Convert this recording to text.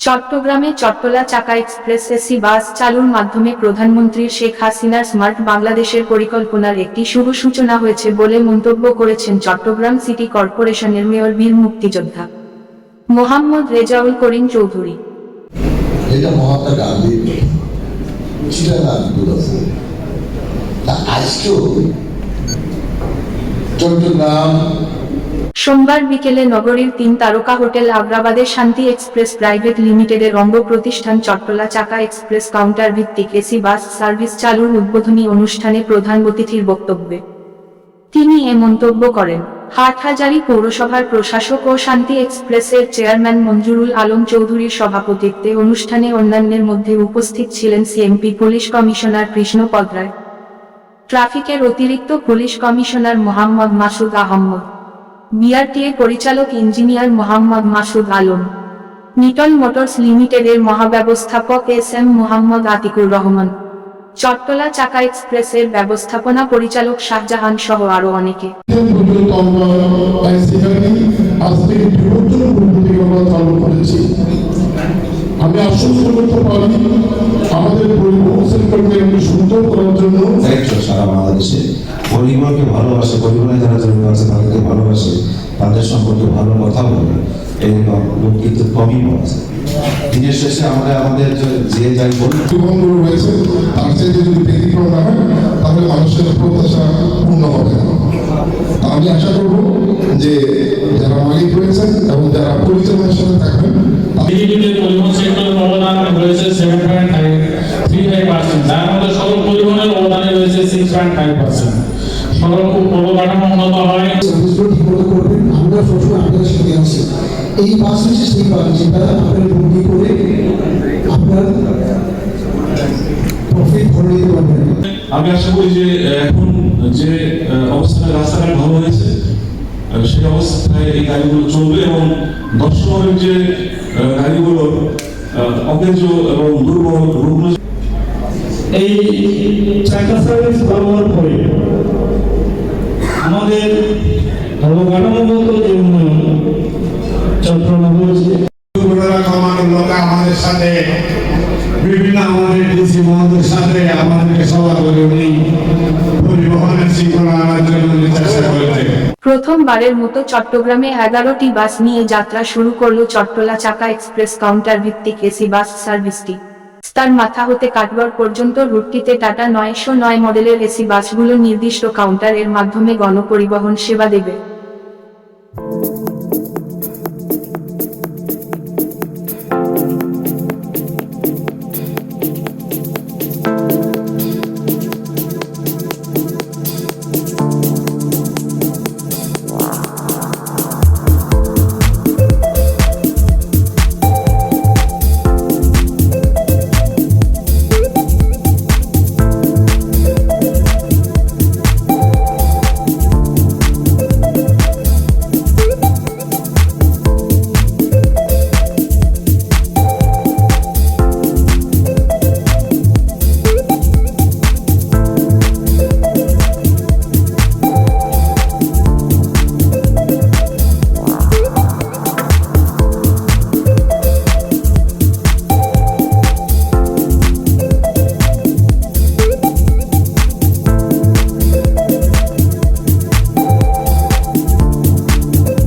চট্টগ্রামে Chattala Chaka express AC bus চালুর মাধ্যমে প্রধানমন্ত্রী শেখ হাসিনার স্মার্ট বাংলাদেশের পরিকল্পনার একটি শুভ সূচনা হয়েছে বলে মন্তব্য করেছেন চট্টগ্রাম সিটি কর্পোরেশনের মেয়র বীর মুক্তিযোদ্ধা। মোহাম্মদ রেজাউল করিম চৌধুরী। এটা মহাত্মা গান্ধীর আজকেও চট্টগ্রাম সোমবার বিকেলে নগরীর তিন তারকা হোটেল আগ্রাবাদের শান্তি এক্সপ্রেস প্রাইভেট লিমিটেডের অঙ্গ প্রতিষ্ঠান চট্টলা চাকা এক্সপ্রেস কাউন্টার ভিত্তিক এসি বাস সার্ভিস চালুর উদ্বোধনী অনুষ্ঠানে প্রধান অতিথির বক্তব্যে তিনি এ মন্তব্য করেন। হাটহাজারী পৌরসভার প্রশাসক ও শান্তি এক্সপ্রেসের চেয়ারম্যান মঞ্জুরুল আলম চৌধুরীর সভাপতিত্বে অনুষ্ঠানে অন্যান্যের মধ্যে উপস্থিত ছিলেন সিএমপি পুলিশ কমিশনার কৃষ্ণ পদ্রায়, ট্রাফিকের অতিরিক্ত police commissioner Mohammad Masud Ahmad BRTA পরিচালক ইঞ্জিনিয়ার মোহাম্মদ মাসুদ আলম। নিটন মোটরস লিমিটেডের মহাব্যবস্থাপক এস এম মোহাম্মদ আতিকুর রহমান। চট্টলা চাকা এক্সপ্রেসের ব্যবস্থাপনা পরিচালক শাহজাহান সহ আরও অনেকে। আমি আশ্বস্ত করতে পারি আমাদের পরিবহন সেক্টরকে একটু সুন্দর করার জন্য। সারা বাংলাদেশে। পরিবারকে ভালোবাসে পরিবারে যারা জড়িত আছে তাদেরকে ভালোবাসে তাদের সম্পর্কে ভালো কথা বলে এরকম লোক কিন্তু কমই পাওয়া যায় দিনের শেষে আমরা আমাদের যে- যে যাই বলি রয়েছে তার চাইতে যদি ব্যতিক্রম না হয় তাহলে মানুষের প্রত্যাশা পূর্ণ হবে। না আমি আশা করব যে যারা মালিক রয়েছেন এবং যারা পরিচালনার সাথে থাকবেন পরিবহন সেক্টরের অবদান রয়েছে seven point five three five percent যার মধ্যে সড়ক পরিবহনের অবদানে রয়েছে সিক্স পয়েন্ট ফাইভ পার্সেন্ট সড়ক অবকাঠামো উন্নত হয় সার্ভিসগুলো ঠিকমতো করবেন এই বাস হচ্ছে সেই বাস যেটা আপনার বুকিং করে আপনার প্রফিট করে নিতে পারবেন আমি আশা করি যে এখন যে অবস্থায় রাস্তাঘাট ভালো হয়েছে সেই অবস্থায় এই গাড়িগুলো চলবে এবং দর্শকের যে গাড়িগুলো অকেজ এবং দুর্বল এই চাকা সার্ভিস ব্যবহার করে আমাদের অবকাঠামোগত যে উন্নয়ন চট্টগ্রাম যে দুর্ঘটনা কমানোর লোক আমাদের সাথে বিভিন্ন আমাদের ডিসি মহোদয়ের সাথে আমাদেরকে সভা করে উনি পরিবহনের শৃঙ্খলা আনার জন্য চেষ্টা করেছেন। প্রথমবারের মতো চট্টগ্রামে এগারোটি বাস নিয়ে যাত্রা শুরু করল চট্টলা চাকা এক্সপ্রেস কাউন্টার ভিত্তিক এসি বাস সার্ভিসটি। স্তার মাথা হতে কাটবার পর্যন্ত রুটটিতে টাটা নয়শো নয় মডেলের এসি বাসগুলো নির্দিষ্ট কাউন্টার এর মাধ্যমে গণপরিবহন সেবা দেবে।